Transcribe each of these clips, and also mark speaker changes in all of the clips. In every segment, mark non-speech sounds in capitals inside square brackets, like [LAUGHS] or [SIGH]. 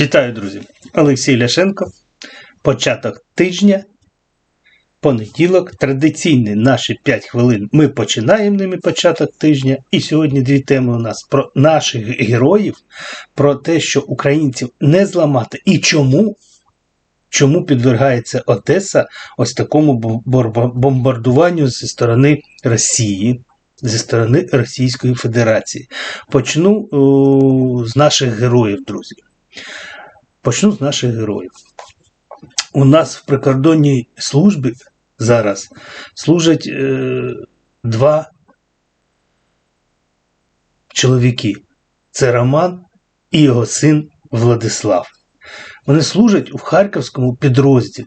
Speaker 1: Вітаю, друзі! Олексій Ляшенко. Початок тижня. Понеділок, традиційні наші 5 хвилин. Ми починаємо ними початок тижня. І сьогодні дві теми у нас про наших героїв, про те, що українців не зламати і чому. Чому підвергається Одеса ось такому бомбардуванню зі сторони Росії, зі сторони Російської Федерації? Почну о, з наших героїв, друзі. Почну з наших героїв. У нас в прикордонній службі зараз служать е, два чоловіки. Це Роман і його син Владислав. Вони служать у Харківському підрозділі.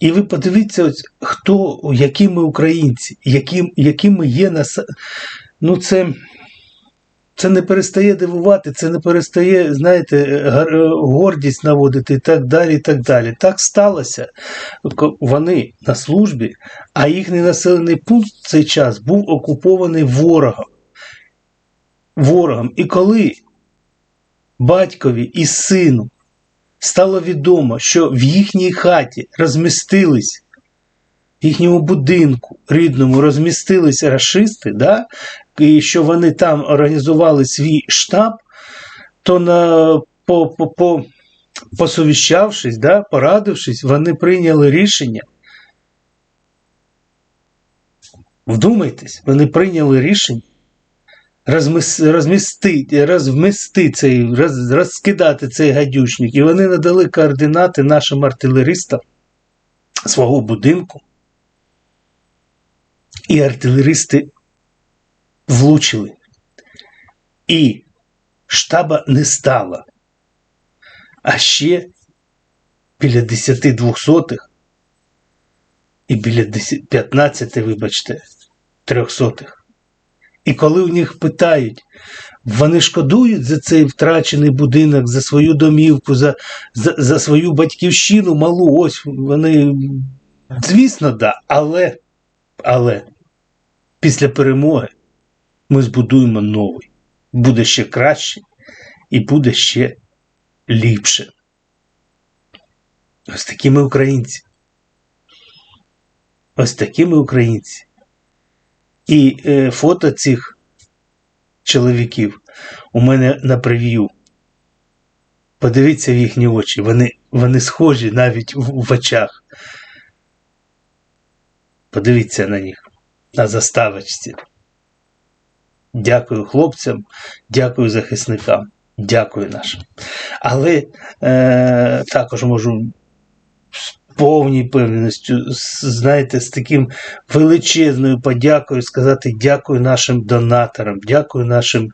Speaker 1: І ви подивіться, ось, хто, які ми українці, які, які ми є на Ну, це, це не перестає дивувати, це не перестає, знаєте, гордість наводити і так далі. і так далі. Так сталося. Вони на службі, а їхній населений пункт в цей час був окупований ворогом. Ворогом. І коли батькові і сину стало відомо, що в їхній хаті розмістились, в їхньому будинку рідному розмістилися расисти, да? І що вони там організували свій штаб, то на, по, по, по, посовіщавшись, да, порадившись, вони прийняли рішення. Вдумайтесь, вони прийняли рішення розмістити, розмісти цей, роз, розкидати цей гадючник. І вони надали координати нашим артилеристам свого будинку. І артилеристи влучили. І штаба не стало. А ще біля 10 двохсотих і біля 10, 15, вибачте, трьохсотих. І коли у них питають, вони шкодують за цей втрачений будинок, за свою домівку, за, за, за свою батьківщину малу, ось вони, звісно, да, але, але після перемоги ми збудуємо новий. Буде ще краще і буде ще ліпше. Ось такі ми українці. Ось такі ми українці. І е, фото цих чоловіків у мене на прев'ю. Подивіться в їхні очі. Вони, вони схожі навіть в, в очах. Подивіться на них на заставочці. Дякую хлопцям, дякую захисникам, дякую нашим. Але е, також можу з повній певністю, знаєте, з таким величезною подякою сказати дякую нашим донаторам, дякую нашим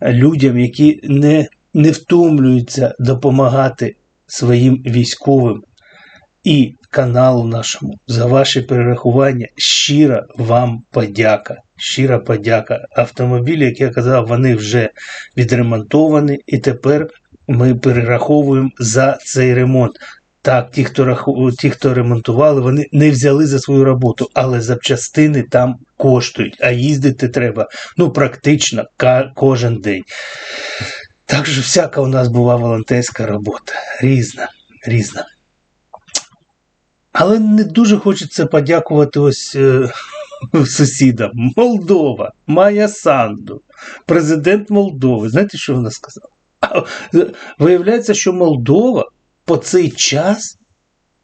Speaker 1: е, людям, які не, не втомлюються допомагати своїм військовим і каналу нашому за ваші перерахування. Щира вам подяка. Щира подяка. Автомобілі, як я казав, вони вже відремонтовані, і тепер ми перераховуємо за цей ремонт. Так, ті, хто раху... ті, хто ремонтували, вони не взяли за свою роботу, але запчастини там коштують, а їздити треба ну практично кожен день. Так що всяка у нас була волонтерська робота. Різна, різна. Але не дуже хочеться подякувати ось е, [LAUGHS] сусідам. Молдова, Майя Санду, президент Молдови. Знаєте, що вона сказала? [LAUGHS] Виявляється, що Молдова по цей час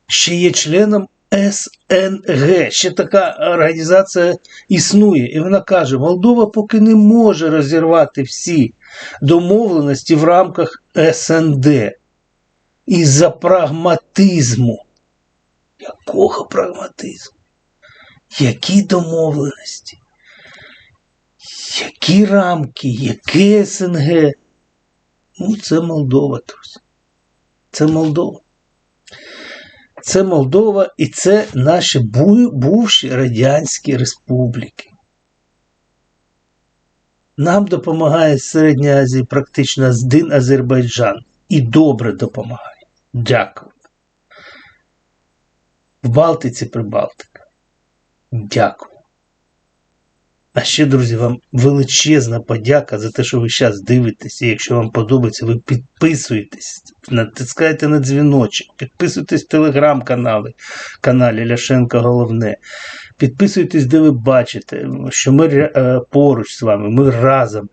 Speaker 1: ще є членом СНГ. Ще така організація існує. І вона каже: Молдова поки не може розірвати всі домовленості в рамках СНД із-за прагматизму. Якого прагматизму? Які домовленості? Які рамки, яке СНГ? Ну, це Молдова, друзі. Це Молдова. Це Молдова і це наші бувші радянські республіки. Нам допомагає з Середньої Азії практично один Азербайджан. І добре допомагає. Дякую. В Балтиці Прибалтика. Дякую. А ще, друзі, вам величезна подяка за те, що ви зараз дивитесь. І якщо вам подобається, ви підписуєтесь, натискайте на дзвіночок, підписуйтесь в телеграм-каналі каналі Ляшенко Головне. Підписуйтесь, де ви бачите, що ми е, поруч з вами, ми разом.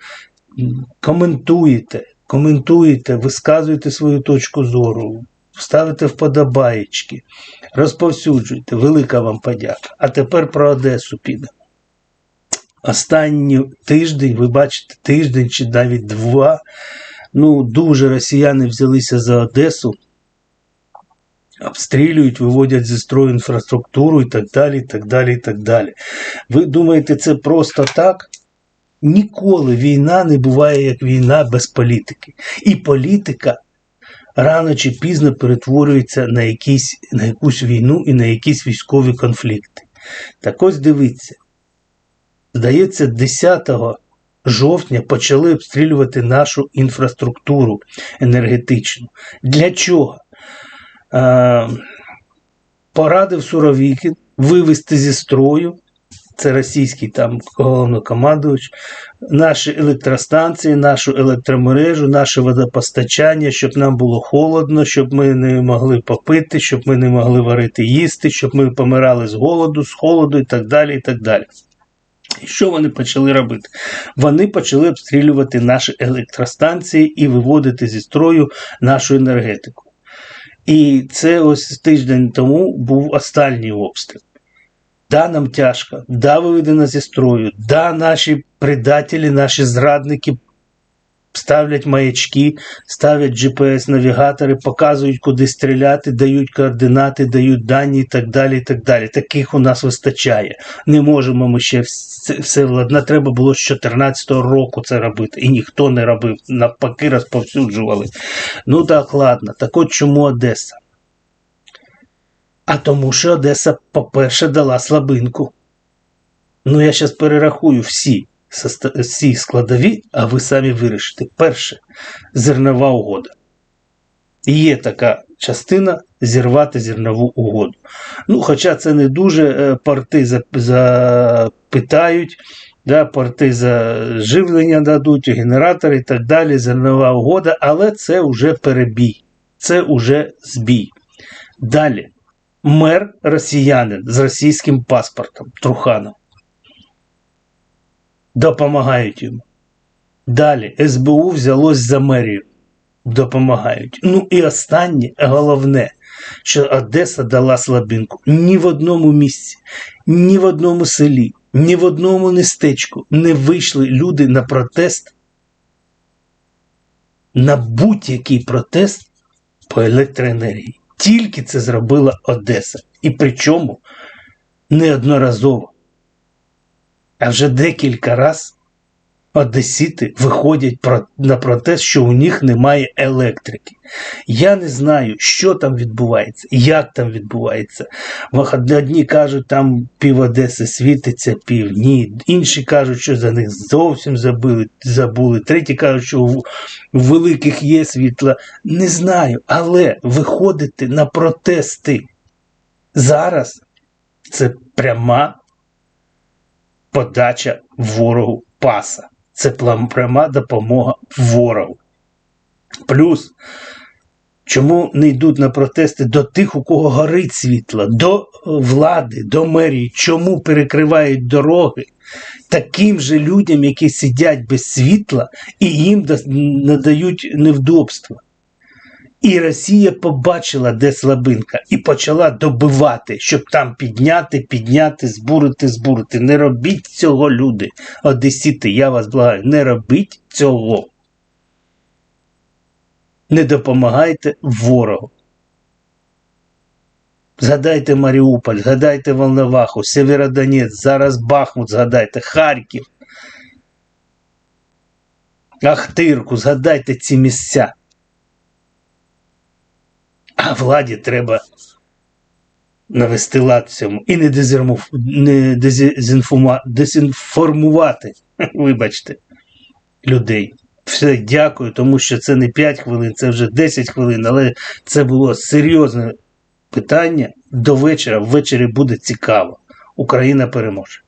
Speaker 1: Коментуєте, коментуєте, висказуєте свою точку зору, ставите вподобаєчки, розповсюджуйте. Велика вам подяка. А тепер про Одесу піде. Останній тиждень, ви бачите, тиждень чи навіть два. Ну, дуже росіяни взялися за Одесу, обстрілюють, виводять зі строю інфраструктуру і так далі. і так далі, і так далі. Ви думаєте, це просто так? Ніколи війна не буває як війна без політики. І політика рано чи пізно перетворюється на, якісь, на якусь війну і на якісь військові конфлікти. Так ось дивіться. Здається, 10 жовтня почали обстрілювати нашу інфраструктуру енергетичну. Для чого? Е, порадив Суровікін вивести зі строю, це російський там головнокомандувач, наші електростанції, нашу електромережу, наше водопостачання, щоб нам було холодно, щоб ми не могли попити, щоб ми не могли варити їсти, щоб ми помирали з голоду, з холоду і так далі. І так далі. Що вони почали робити? Вони почали обстрілювати наші електростанції і виводити зі строю нашу енергетику. І це ось тиждень тому був останній обстріл. Да, нам тяжко, да, виведено зі строю, да, наші предателі, наші зрадники ставлять маячки, ставлять GPS-навігатори, показують, куди стріляти, дають координати, дають дані і так далі. і так далі. Таких у нас вистачає. Не можемо ми ще все, владна. Треба було з 2014 року це робити. І ніхто не робив. Навпаки, розповсюджували. Ну так, ладно. Так от чому Одеса? А тому, що Одеса, по-перше, дала слабинку. Ну, я зараз перерахую всі всі складові, а ви самі вирішите. Перше зернова угода. Є така частина зірвати зернову угоду. Ну, Хоча це не дуже е, порти запитають, да, порти за живлення дадуть, генератори і так далі, зернова угода, але це вже перебій, це вже збій. Далі, мер росіянин з російським паспортом Труханов допомагають йому. Далі СБУ взялось за мерію, допомагають. Ну і останнє, головне, що Одеса дала слабинку ні в одному місці, ні в одному селі, ні в одному містечку не вийшли люди на протест, на будь-який протест по електроенергії. Тільки це зробила Одеса. І причому неодноразово. А вже декілька раз одесіти виходять на протест, що у них немає електрики. Я не знаю, що там відбувається, як там відбувається. Одні кажуть, там пів Одеси світиться, пів ні. Інші кажуть, що за них зовсім забили, забули. Треті кажуть, що у великих є світла. Не знаю, але виходити на протести зараз це пряма подача ворогу паса. Це пряма допомога ворогу. Плюс, чому не йдуть на протести до тих, у кого горить світло, до влади, до мерії, чому перекривають дороги таким же людям, які сидять без світла, і їм надають невдобства. І Росія побачила, де слабинка, і почала добивати, щоб там підняти, підняти, збурити, збурити. Не робіть цього, люди. Одесіти, я вас благаю, не робіть цього. Не допомагайте ворогу. Згадайте Маріуполь, згадайте Волноваху, Северодонець, зараз Бахмут, згадайте, Харків. Ахтирку, згадайте ці місця. А владі треба навести лад цьому і не, дезінфу... не дезінфума... дезінформувати, [LAUGHS] вибачте, людей. Все, дякую, тому що це не 5 хвилин, це вже 10 хвилин, але це було серйозне питання до вечора. Ввечері буде цікаво. Україна переможе.